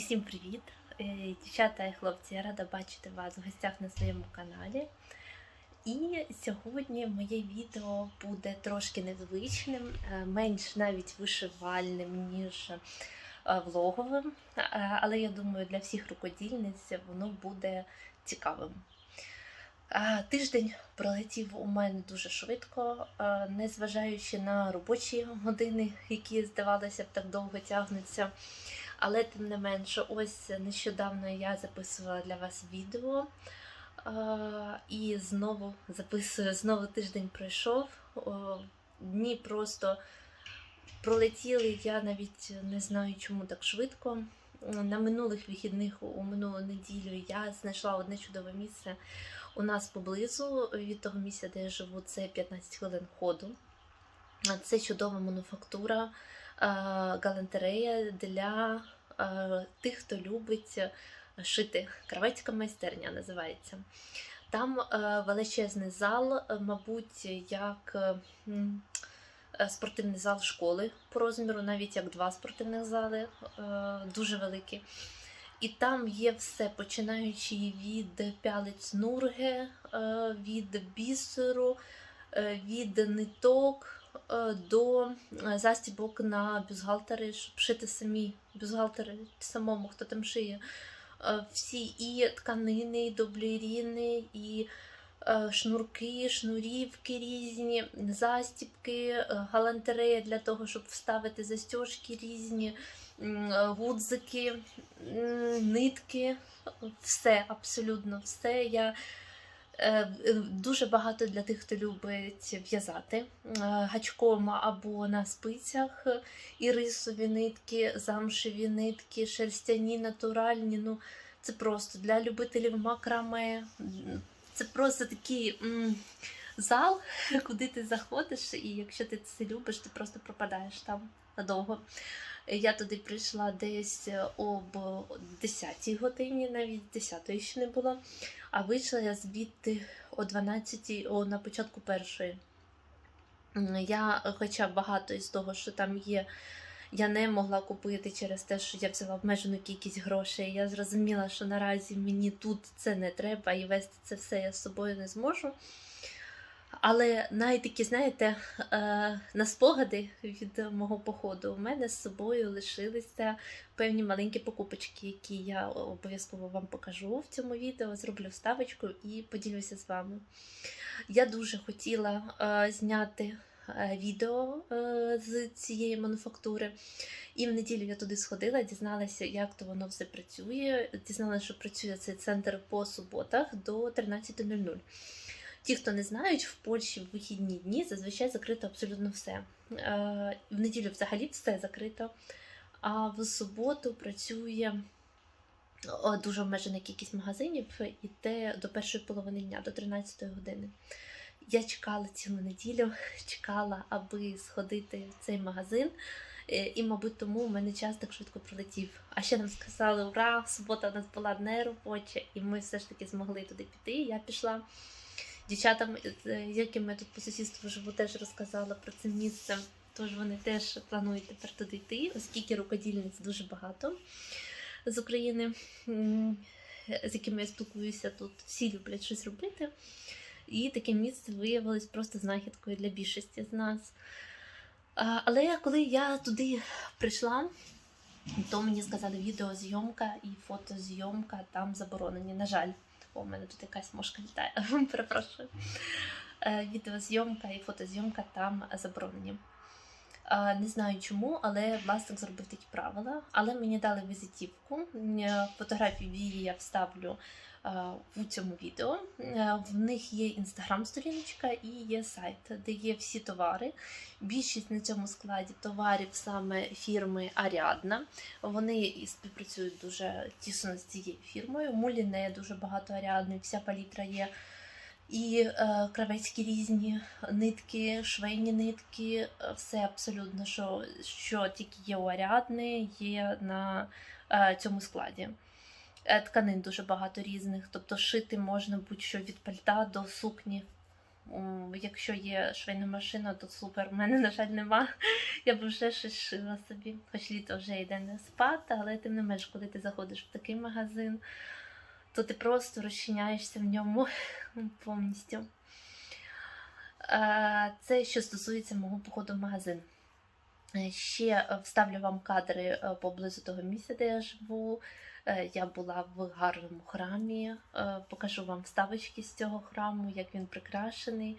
Усім привіт! Е, Дівчата і хлопці, я рада бачити вас в гостях на своєму каналі. І сьогодні моє відео буде трошки незвичним, е, менш навіть вишивальним, ніж е, влоговим. Але я думаю, для всіх рукодільниць воно буде цікавим. Тиждень пролетів у мене дуже швидко, незважаючи на робочі години, які здавалося б так довго тягнуться. Але тим не менше, ось нещодавно я записувала для вас відео. І знову записую, знову тиждень пройшов. Дні просто пролетіли, я навіть не знаю, чому так швидко. На минулих вихідних у минулу неділю я знайшла одне чудове місце у нас поблизу від того місця, де я живу, це 15 хвилин ходу. Це чудова мануфактура галантерея для е, тих, хто любить шити. Кравецька майстерня називається. Там е, величезний зал, е, мабуть, як е, е, спортивний зал школи по розміру, навіть як два спортивних зали, е, дуже великі. І там є все, починаючи від пялиць нурги, е, від бісеру, е, від ниток е, до е, застібок на бюстгальтери, щоб шити самі бюстгальтери самому, хто там шиє. Е, Всі і тканини, і дублеріни, і е, шнурки, шнурівки різні, застібки, е, галантерея для того, щоб вставити застіжки різні, е, гудзики, нитки, все, абсолютно все. Я е, е, Дуже багато для тих, хто любить в'язати е, гачком або на спицях, е, і рисові нитки, замшеві нитки, шерстяні, натуральні. Ну, це просто для любителів макраме. Це просто такий м, зал, куди ти заходиш, і якщо ти це любиш, ти просто пропадаєш там надовго. Я туди прийшла десь об 10-й годині, навіть 10-ї ще не було. А вийшла я звідти о 12 о, на початку першої. Я, хоча багато із того, що там є, я не могла купити через те, що я взяла обмежену кількість грошей. Я зрозуміла, що наразі мені тут це не треба і вести це все я з собою не зможу. Але навіть такі, знаєте, е, на спогади від мого походу у мене з собою лишилися певні маленькі покупочки, які я обов'язково вам покажу в цьому відео, зроблю вставочку і поділюся з вами. Я дуже хотіла е, зняти е, відео з цієї мануфактури. І в неділю я туди сходила, дізналася, як то воно все працює. Дізналася, що працює цей центр по суботах до 13.00. Ті, хто не знають, в Польщі в вихідні дні зазвичай закрито абсолютно все. Е, В неділю взагалі все закрито, а в суботу працює дуже обмежена кількість магазинів, і те до першої половини дня, до 13 години. Я чекала цілу неділю, чекала, аби сходити в цей магазин. Е, І, мабуть, тому в мене час так швидко пролетів. А ще нам сказали, ура, субота у нас була не робоча, і ми все ж таки змогли туди піти. Я пішла. Дівчатам, з якими я тут по сусідству живу, теж розказала про це місце. Тож вони теж планують тепер туди йти, оскільки рукодільниць дуже багато з України, з якими я спілкуюся тут. Всі люблять щось робити. І таке місце виявилось просто знахідкою для більшості з нас. Але коли я туди прийшла, то мені сказали, відеозйомка і фотозйомка там заборонені. На жаль, у мене тут якась мошка літає. Перепрошую. Е, Відеозйомка і фотозйомка там заборонені. Е, Не знаю чому, але власник зробив такі правила. Але мені дали візитівку. Е, Фотографію її я вставлю в цьому відео. Е, В них є інстаграм-сторіночка і є сайт, де є всі товари. Більшість на цьому складі товарів саме фірми Аріадна. Вони співпрацюють дуже тісно з цією фірмою. Муліне дуже багато Аріадни, вся палітра є. І е, кравецькі різні нитки, швейні нитки, е, все абсолютно, що, що тільки є у Аріадни, є на е, цьому складі. Е, тканин дуже багато різних, тобто шити можна будь-що від пальта до сукні. Якщо є швейна машина, то супер. У мене, на жаль, нема. Я б вже щось шила собі. Хоч літо вже йде не спати, але тим не менш, коли ти заходиш в такий магазин, то ти просто розчиняєшся в ньому повністю. Е, Це що стосується мого походу в магазин. Е, Ще вставлю вам кадри поблизу того місця, де я живу. Е, Я була в гарному храмі. Е, Покажу вам вставочки з цього храму, як він прикрашений.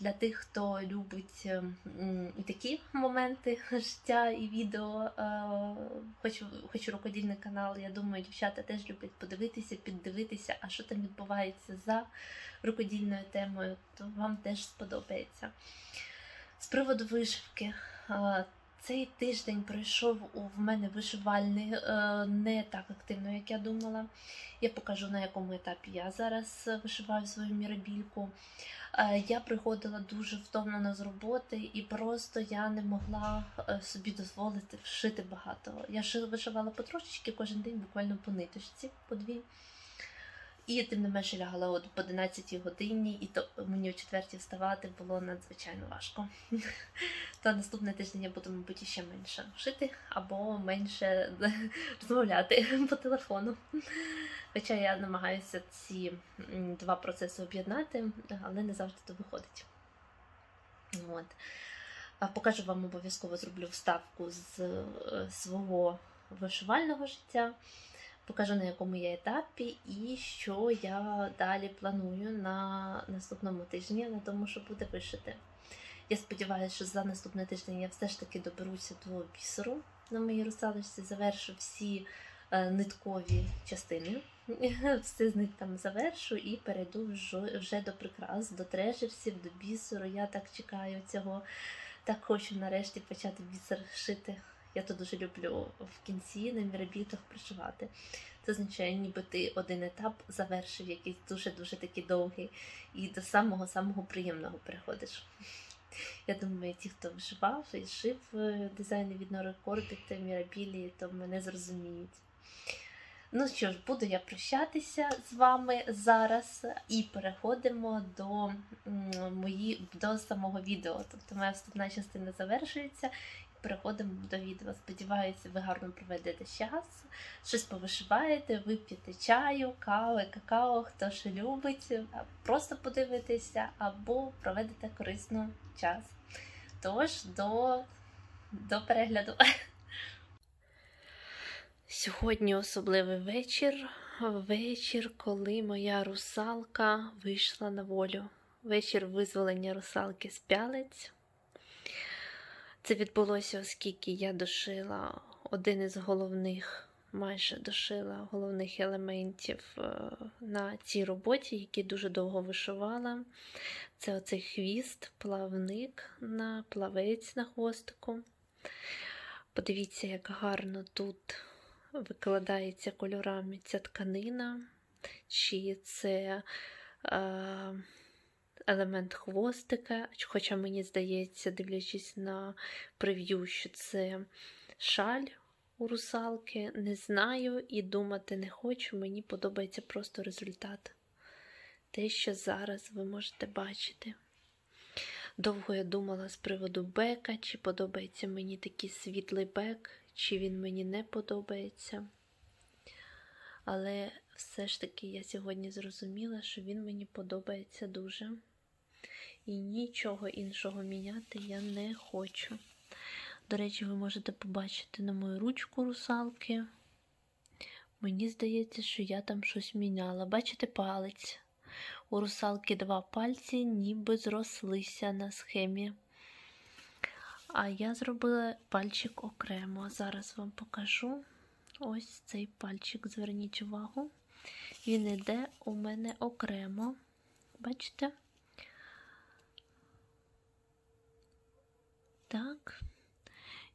Для тих, хто любить е, і такі моменти життя і відео, е, хоч, хоч рукодільний канал, я думаю, дівчата теж люблять подивитися, піддивитися, а що там відбувається за рукодільною темою, то вам теж сподобається. З приводу вишивки. Цей тиждень пройшов у мене вишивальний е, не так активно, як я думала. Я покажу на якому етапі я зараз вишиваю свою мірабільку. Е, Я приходила дуже втомлена з роботи, і просто я не могла е, собі дозволити вшити багато. Я ши- вишивала потрошечки кожен день, буквально по ниточці, по дві. І тим не менше лягала от по 11 годині, і то мені о 4 вставати було надзвичайно важко. То наступний тиждень я буду, мабуть, ще менше шити або менше розмовляти по телефону. Хоча я намагаюся ці два процеси об'єднати, але не завжди то виходить. От. Покажу вам обов'язково зроблю вставку з е, свого вишивального життя. Покажу на якому я етапі і що я далі планую на наступному тижні, на тому, що буде вишити. Я сподіваюся, що за наступний тиждень я все ж таки доберуся до бісеру на моїй русалочці, завершу всі е, ниткові частини. Все з нитками завершу і перейду вже до прикрас, до трежерсів, до бісеру. Я так чекаю цього. Так хочу нарешті почати бісер шити. Я то дуже люблю в кінці на мірабітах пришивати. Це означає, ніби ти один етап завершив, якийсь дуже-дуже такий довгий, і до самого-самого приємного переходиш. Я думаю, ті, хто вживав і шив е, дизайни від Нори та Мірабілі, то мене зрозуміють. Ну що ж, буду я прощатися з вами зараз і переходимо до, мої, до самого відео. Тобто моя вступна частина завершується. Переходимо до відео. Сподіваюся, ви гарно проведете час, щось повишиваєте, вип'єте чаю, кави, какао, хто що любить, просто подивитися або проведете корисно час. Тож, до, до перегляду. Сьогодні особливий вечір. Вечір, коли моя русалка вийшла на волю. Вечір визволення русалки з пялець. Це відбулося, оскільки я дошила один із головних, майже дошила головних елементів е, на цій роботі, який дуже довго вишивала. Це оцей хвіст, плавник на плавець на хвостику. Подивіться, як гарно тут викладається кольорами ця тканина, чи це е, елемент хвостика, хоча мені здається, дивлячись на прев'ю, що це шаль у русалки, не знаю і думати не хочу. Мені подобається просто результат. Те, що зараз ви можете бачити. Довго я думала з приводу бека, чи подобається мені такий світлий бек, чи він мені не подобається. Але все ж таки я сьогодні зрозуміла, що він мені подобається дуже. І нічого іншого міняти я не хочу. До речі, ви можете побачити на мою ручку русалки. Мені здається, що я там щось міняла. Бачите палець? У русалки два пальці ніби зрослися на схемі. А я зробила пальчик окремо. Зараз вам покажу. Ось цей пальчик, зверніть увагу. Він іде у мене окремо. Бачите? Так.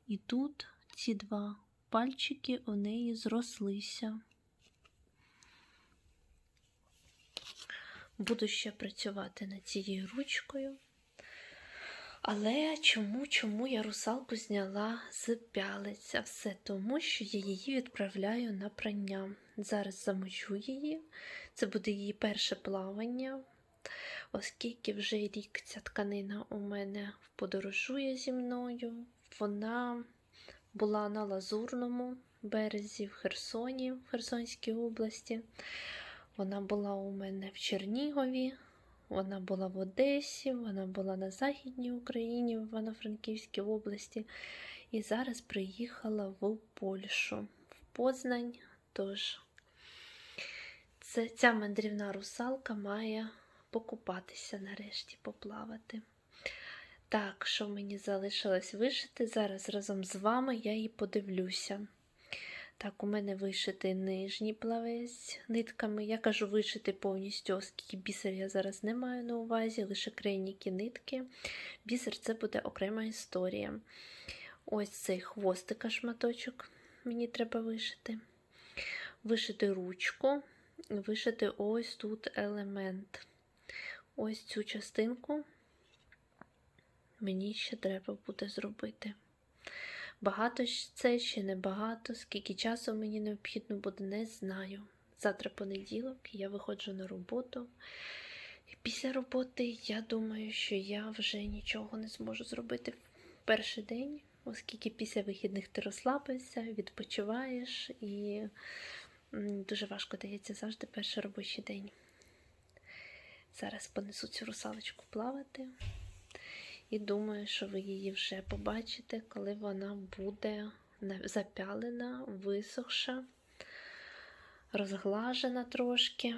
І тут ці два пальчики у неї зрослися. Буду ще працювати над цією ручкою. Але чому, чому я русалку зняла з пялиця? Все тому, що я її відправляю на прання. Зараз замочу її. Це буде її перше плавання. Оскільки вже рік ця тканина у мене подорожує зі мною. Вона була на Лазурному березі в Херсоні, в Херсонській області. Вона була у мене в Чернігові, вона була в Одесі, вона була на Західній Україні, в Івано-Франківській області. І зараз приїхала в Польщу, в Познань. Тож ця мандрівна русалка має покупатися нарешті, поплавати. Так, що мені залишилось вишити, зараз разом з вами я її подивлюся. Так, у мене вишитий нижній плавець нитками. Я кажу вишити повністю, оскільки бісер я зараз не маю на увазі, лише крайніки нитки. Бісер це буде окрема історія. Ось цей хвостика шматочок мені треба вишити. Вишити ручку, вишити ось тут елемент. Ось цю частинку мені ще треба буде зробити. Багато це ще не багато, скільки часу мені необхідно буде, не знаю. Завтра понеділок я виходжу на роботу. І після роботи я думаю, що я вже нічого не зможу зробити в перший день, оскільки після вихідних ти розслабишся, відпочиваєш і дуже важко дається завжди перший робочий день. Зараз понесу цю русалочку плавати. І думаю, що ви її вже побачите, коли вона буде запялена, висохша, розглажена трошки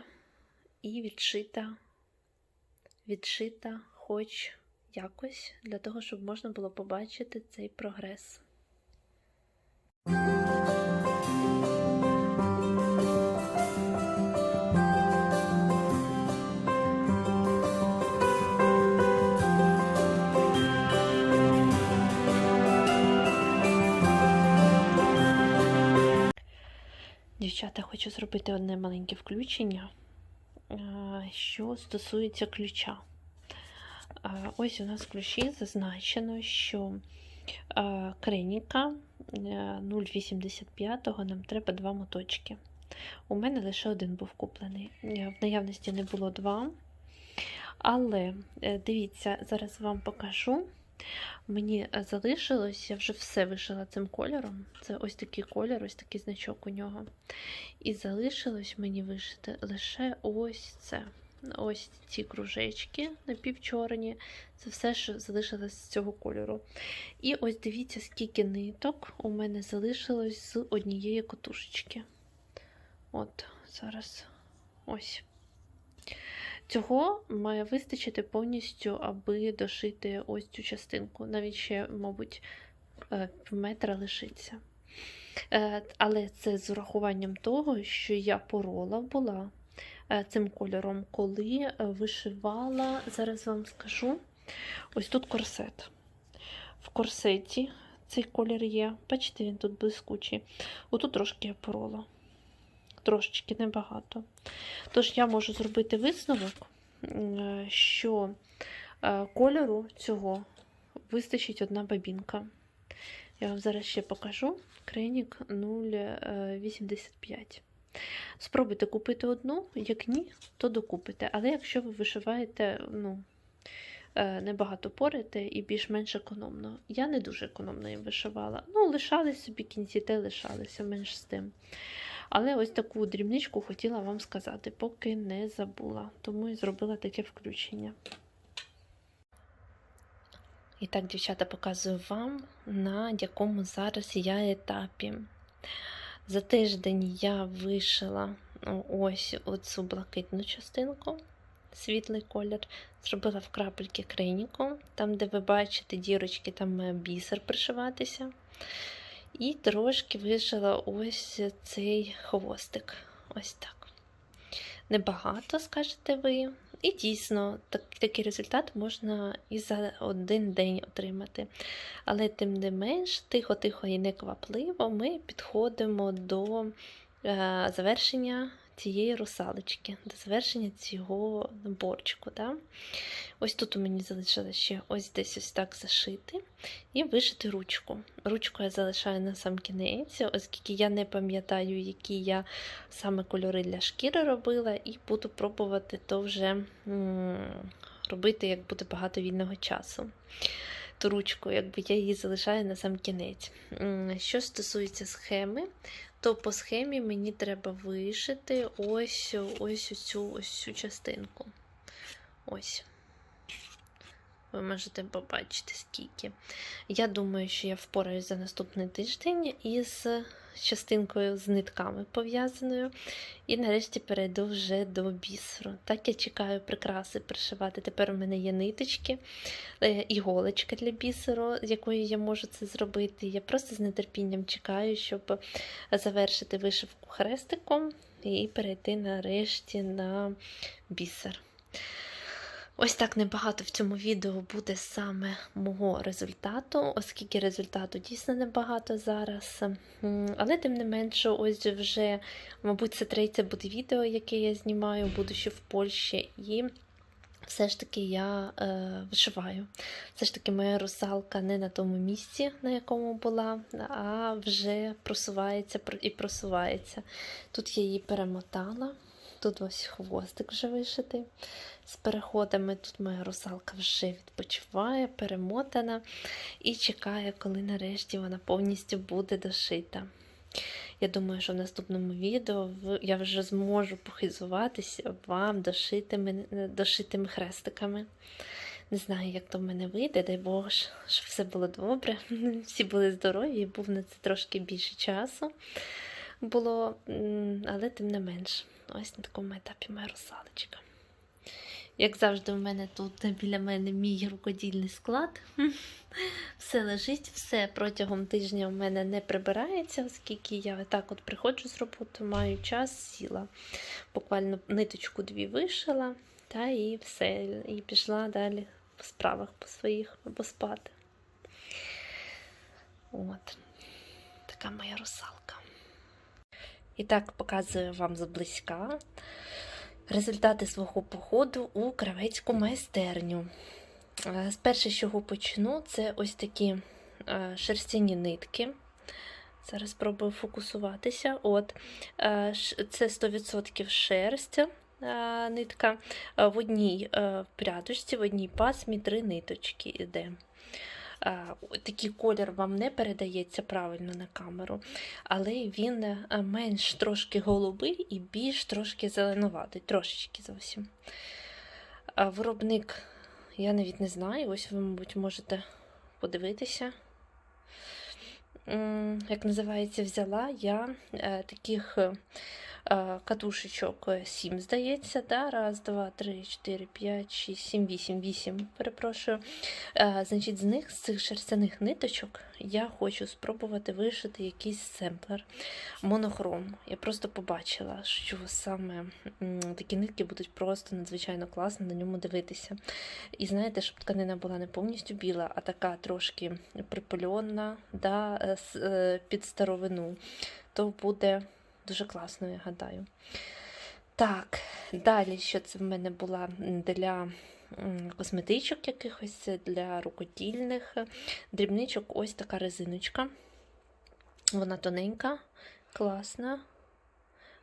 і відшита, відшита хоч якось, для того, щоб можна було побачити цей прогрес. Дівчата, хочу зробити одне маленьке включення, що стосується ключа. Ось у нас в ключі зазначено, що креніка 0,85 нам треба два моточки. У мене лише один був куплений. В наявності не було два. Але е, дивіться, зараз вам покажу. Мені е, залишилось, я вже все вишила цим кольором. Це ось такий кольор, ось такий значок у нього. І залишилось мені вишити лише ось це. Ось ці кружечки напівчорні. Це все, що залишилось з цього кольору. І ось дивіться, скільки ниток у мене залишилось з однієї котушечки. От, зараз ось. Цього має вистачити повністю, аби дошити ось цю частинку. Навіть ще, мабуть, е, метра лишиться. Е, але це з урахуванням того, що я порола була е, цим кольором, коли вишивала, зараз вам скажу, ось тут корсет. В корсеті цей колір є. Бачите, він тут блискучий. Отут трошки я порола трошечки небагато. Тож я можу зробити висновок, що е, кольору цього вистачить одна бабінка. Я вам зараз ще покажу крейнік 0,85. Спробуйте купити одну, як ні, то докупите. Але якщо ви вишиваєте, ну, е, небагато порите і більш-менш економно. Я не дуже економно їм вишивала. Ну, лишались собі кінці, те лишалися менш з тим. Але ось таку дрібничку хотіла вам сказати, поки не забула, тому і зробила таке включення. І так, дівчата, показую вам, на якому зараз я етапі. За тиждень я вишила ось оцю блакитну частинку, світлий колір, зробила в крапельки криніку, там, де ви бачите дірочки, там має бісер пришиватися. І трошки вишила ось цей хвостик. Ось так. Небагато, скажете ви. І дійсно, так, такий результат можна і за один день отримати. Але, тим не менш, тихо-тихо і неквапливо ми підходимо до е, завершення цієї русалочки, до завершення цього борчику. Да? Ось тут у мені залишилося ще ось десь ось так зашити і вишити ручку. Ручку я залишаю на сам кінець, оскільки я не пам'ятаю, які я саме кольори для шкіри робила, і буду пробувати то вже робити, як буде багато вільного часу. Ту ручку, якби я її залишаю на сам кінець. Що стосується схеми, то по схемі мені треба вишити ось ось цю ось цю частинку. Ось. Ви можете побачити, скільки. Я думаю, що я впораюсь за наступний тиждень із частинкою з нитками пов'язаною. І нарешті перейду вже до бісеру. Так я чекаю прикраси пришивати. Тепер у мене є ниточки, е, іголочка для бісеру, з якої я можу це зробити. Я просто з нетерпінням чекаю, щоб завершити вишивку хрестиком і перейти нарешті на бісер. Ось так небагато в цьому відео буде саме мого результату, оскільки результату дійсно небагато зараз. Але тим не менше, ось вже, мабуть, це третє буде відео, яке я знімаю, будучи в Польщі, і все ж таки я е, вишиваю. Все ж таки моя русалка не на тому місці, на якому була, а вже просувається і просувається. Тут я її перемотала. Тут ось хвостик вже вишитий. З переходами тут моя русалка вже відпочиває, перемотана і чекає, коли нарешті вона повністю буде дошита. Я думаю, що в наступному відео я вже зможу похизуватися вам дошитими, дошитими хрестиками. Не знаю, як то в мене вийде, дай Бог, щоб все було добре, всі були здорові, і був на це трошки більше часу було, але тим не менш, ось на такому етапі моя русалочка. Як завжди, в мене тут біля мене мій рукодільний склад. Все лежить, все протягом тижня в мене не прибирається, оскільки я так от приходжу з роботи, маю час, сіла. Буквально ниточку дві вишила, та і все. І пішла далі по справах по своїх або спати. От. Така моя русалка. І так показую вам зблизька результати свого походу у кравецьку майстерню. Е, З перше, з чого почну, це ось такі е, шерстяні нитки. Зараз спробую фокусуватися. От, е, це 100% шерсть е, нитка. В одній прядочці, в одній пасмі три ниточки йде. Е, Такий колір вам не передається правильно на камеру, але він е, менш трошки голубий і більш трошки зеленуватий, трошечки зовсім. Виробник, я навіть не знаю, ось ви, мабуть, можете подивитися. Як називається, взяла я е, таких катушечок 7, здається, да? раз, два, три, чотири, п'ять, шість, сім, вісім, вісім, перепрошую. Е, Значить, з них, з цих шерстяних ниточок, я хочу спробувати вишити якийсь семплер монохром. Я просто побачила, що саме такі нитки будуть просто надзвичайно класно на ньому дивитися. І знаєте, щоб тканина була не повністю біла, а така трошки припильона да, е, е, під старовину, то буде дуже класно, я гадаю. Так, далі, що це в мене була для косметичок якихось, для рукодільних дрібничок, ось така резиночка. Вона тоненька, класна.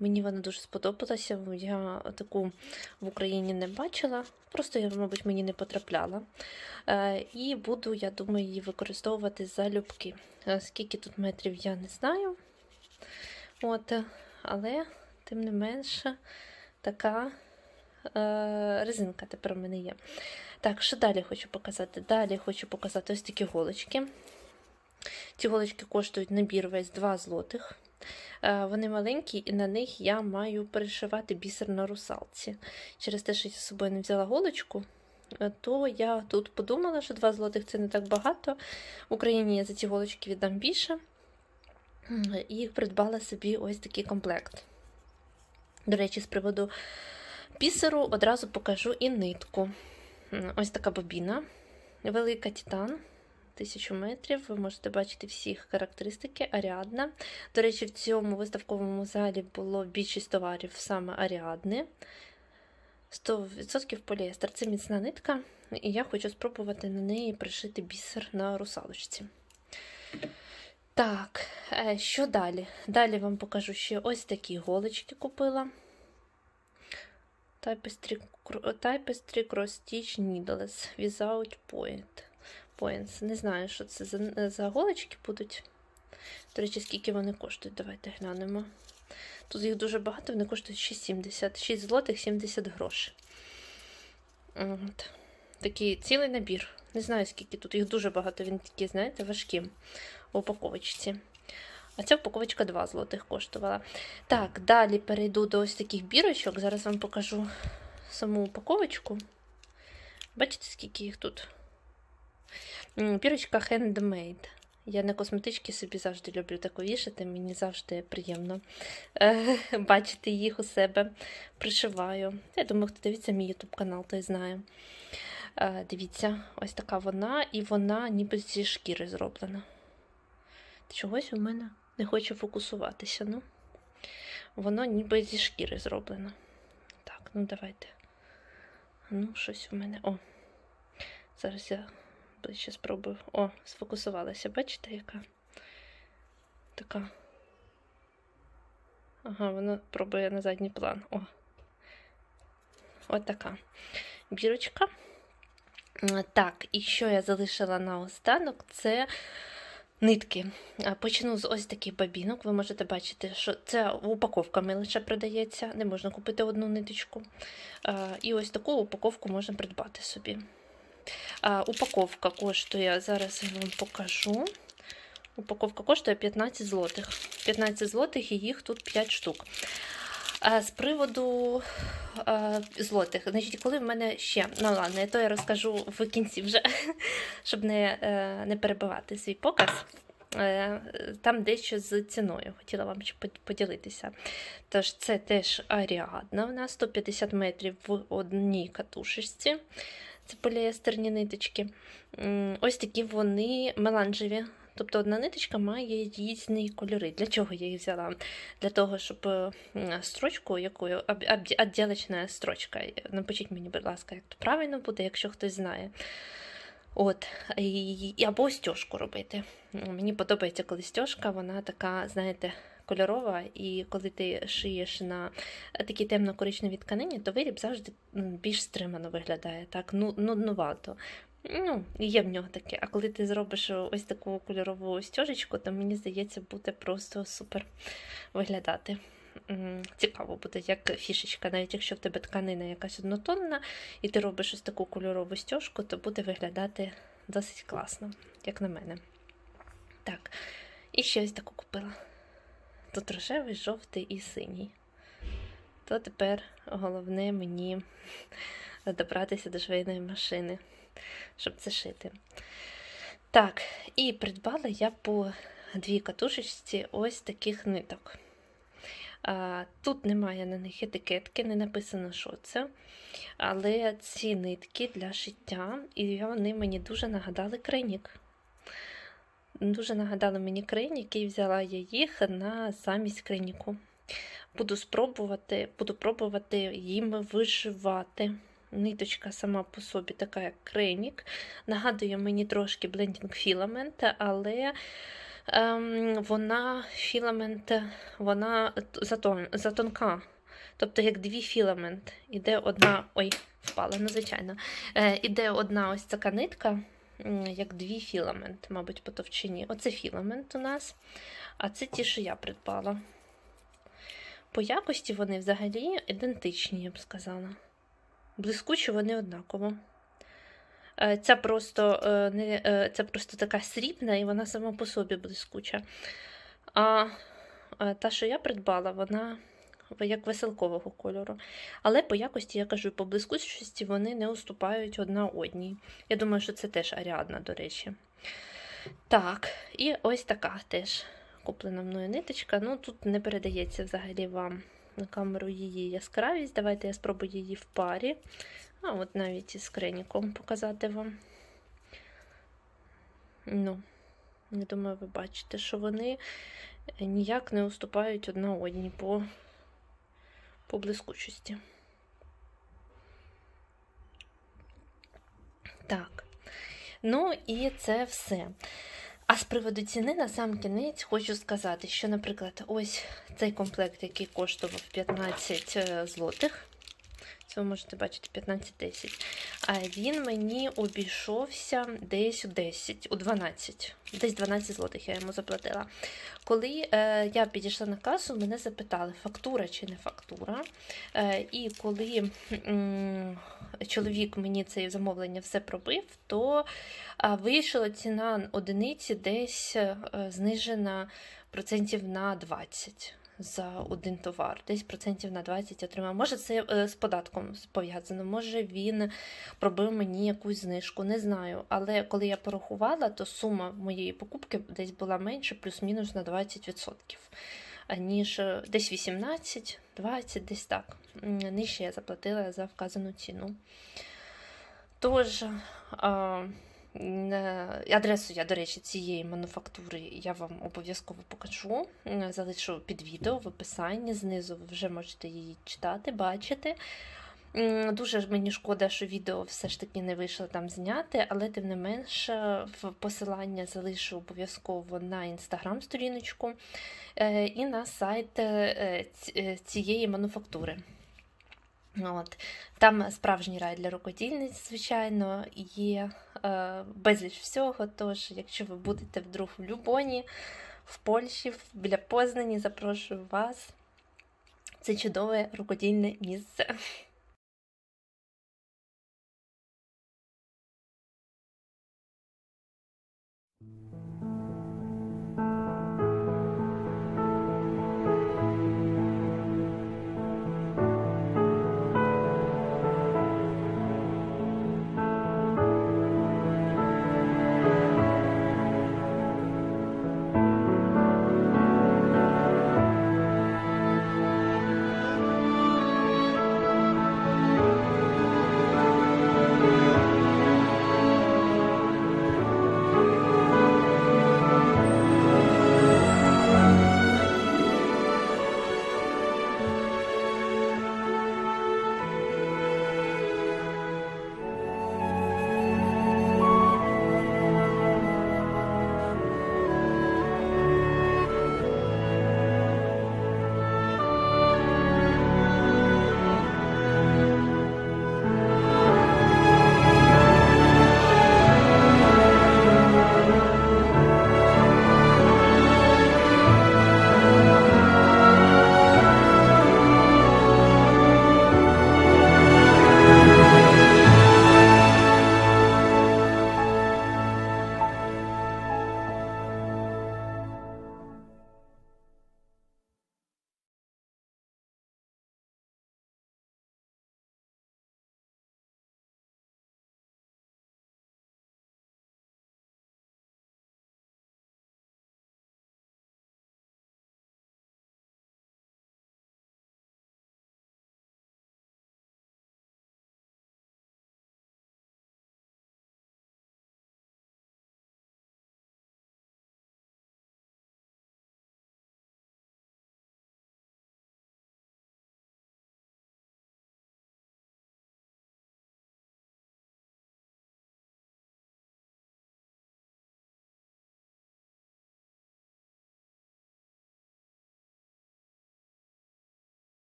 Мені вона дуже сподобалася. Я таку в Україні не бачила, просто, я, мабуть, мені не потрапляла. Е, І буду, я думаю, її використовувати залюбки. Е, Скільки тут метрів, я не знаю. От, але, тим не менше, така е, резинка тепер у мене є. Так, що далі хочу показати? Далі хочу показати ось такі голочки. Ці голочки коштують набір весь 2 злотих. Е, Вони маленькі, і на них я маю перешивати бісер на русалці. Через те, що я з собою не взяла голочку, е, то я тут подумала, що 2 злотих це не так багато. В Україні я за ці голочки віддам більше. І придбала собі ось такий комплект. До речі, з приводу бісеру одразу покажу і нитку. Ось така бобіна, велика титан. 1000 метрів. Ви можете бачити всі характеристики Аріадна. До речі, в цьому виставковому залі було більшість товарів саме Аріадни. 100% поліестер. Це міцна нитка, і я хочу спробувати на неї пришити бісер на русалочці. Так, е, що далі? Далі вам покажу ще ось такі голочки купила. Tapestry, Tapestry Cross Stitch Needles Without Point. Points. Не знаю, що це за, за голочки будуть. До речі, скільки вони коштують. Давайте глянемо. Тут їх дуже багато, вони коштують 6,70. 6 злотих 70 грошей. От. Такий цілий набір. Не знаю, скільки тут. Їх дуже багато, він такий, знаєте, важкі упаковочці. А ця упаковочка 2 злотих коштувала. Так, далі перейду до ось таких бірочок. Зараз вам покажу саму упаковочку. Бачите, скільки їх тут? Бірочка handmade. Я на косметички собі завжди люблю таку вішати, мені завжди приємно е, бачити їх у себе. Пришиваю. Я думаю, хто дивиться мій YouTube канал, той знає. Е, дивіться, ось така вона, і вона ніби зі шкіри зроблена. Чогось у мене не хоче фокусуватися. ну. Воно ніби зі шкіри зроблено. Так, ну давайте. Ну, щось у мене. О, зараз я ближче спробую. О, сфокусувалася, бачите, яка? Така. Ага, воно пробує на задній план. О. От така бірочка. Так, і що я залишила на останок, це нитки. Почну з ось таких бабінок. Ви можете бачити, що це упаковками лише продається, не можна купити одну ниточку. І ось таку упаковку можна придбати собі. Упаковка коштує, зараз я вам покажу. Упаковка коштує 15 злотих. 15 злотих і їх тут 5 штук. З приводу злотих, значить, коли в мене ще, ну ладно, то я розкажу в кінці вже, щоб не е, не перебивати свій показ. Е, там дещо з ціною хотіла вам поділитися. Тож, це теж аріадна. Нас 150 метрів в одній катушечці. Це поліестерні ниточки. Ось такі вони меланжеві. Тобто одна ниточка має різні кольори. Для чого я їх взяла? Для того, щоб е, строчку, якою відділечна строчка. Напишіть мені, будь ласка, як то правильно буде, якщо хтось знає. От, і, Або стяжку робити. Мені подобається, коли стяжка, вона така, знаєте, кольорова, і коли ти шиєш на такій темно-коричневій тканині, то виріб завжди більш стримано виглядає, так, ну, нуднувато. Ну, є в нього таке. А коли ти зробиш ось таку кольорову стежечку, то мені здається, буде просто супер виглядати. Цікаво буде, як фішечка, навіть якщо в тебе тканина якась однотонна, і ти робиш ось таку кольорову стежку, то буде виглядати досить класно, як на мене. Так, і ще ось таку купила. Тут рожевий, жовтий і синій. То тепер головне мені добратися до швейної машини щоб це шити. Так, і придбала я по дві катушечці ось таких ниток. Тут немає на них етикетки, не написано, що це. Але ці нитки для шиття, і вони мені дуже нагадали крайнік. Дуже нагадали мені крайнік, і взяла я їх на замість крайніку. Буду спробувати, буду пробувати їм вишивати. Ниточка сама по собі така, як кренік. Нагадує мені трошки блендінг філамент, але ем, вона філамент, вона затон, затонка. Тобто, як дві філамент. Іде одна. Ой, впала, ну, звичайно. Е, Іде одна ось така нитка, як дві філамент, мабуть, по товщині. Оце філамент у нас. А це ті, що я придбала. По якості вони взагалі ідентичні, я б сказала. Блискучі вони однаково. Е, ця просто е, не, е, це просто така срібна, і вона сама по собі блискуча. А та, що я придбала, вона як веселкового кольору. Але по якості, я кажу, по блискучості вони не уступають одна одній. Я думаю, що це теж аріадна, до речі. Так, і ось така теж куплена мною ниточка. Ну, тут не передається взагалі вам на камеру її яскравість. Давайте я спробую її в парі. А от навіть із креніком показати вам. Ну, я думаю, ви бачите, що вони ніяк не уступають одна одній по, по блискучості. Так. Ну і це все. А з приводу ціни на сам кінець хочу сказати, що, наприклад, ось цей комплект, який коштував 15 е, злотих, ви можете бачити 15-10, а він мені обійшовся десь у 10, у 12, десь 12 злотих я йому заплатила. Коли е, я підійшла на касу, мене запитали, фактура чи не фактура. Е, і коли м, чоловік мені це замовлення все пробив, то а, вийшла ціна одиниці десь е, знижена процентів на 20 за один товар. Десь процентів на 20 отримав. Може, це е, з податком пов'язано, може він пробив мені якусь знижку, не знаю. Але коли я порахувала, то сума моєї покупки десь була менше, плюс-мінус на 20%. а, Ніж е, десь 18, 20, десь так. Нижче я заплатила за вказану ціну. Тож, адресу я, до речі, цієї мануфактури я вам обов'язково покажу. Залишу під відео в описанні. Знизу ви вже можете її читати, бачити. Дуже мені шкода, що відео все ж таки не вийшло там зняти, але тим не менш, е, в посилання залишу обов'язково на інстаграм-сторіночку е, і на сайт е, ці- е, цієї мануфактури. От. Там справжній рай для рукодільниць, звичайно, є е, безліч всього. Тож, якщо ви будете вдруг в Любоні, в Польщі, біля Познані, запрошую вас. Це чудове рукодільне місце.